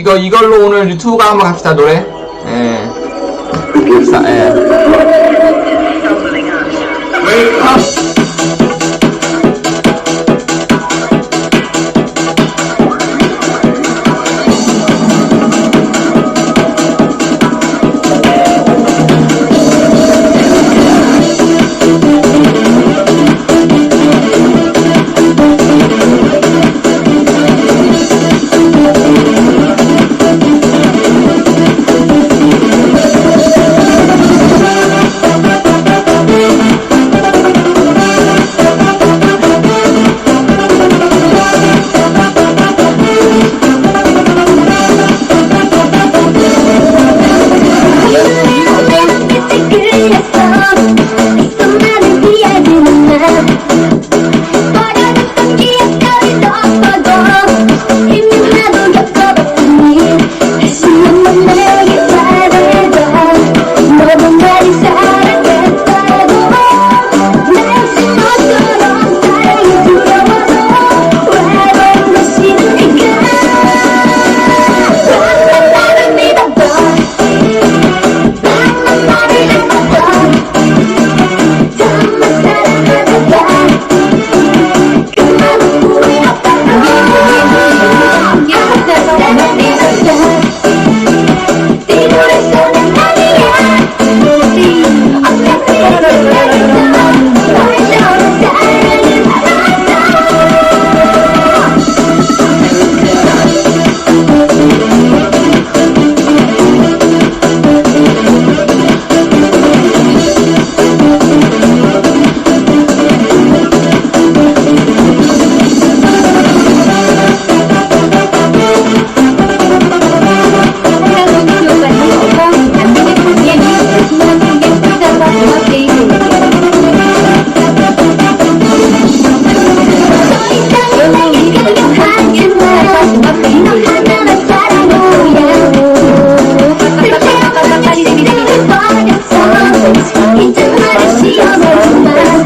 이거 이걸로 오늘 유튜브 가 한번 갑시다 노래. 예. 자, 예.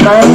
Bye.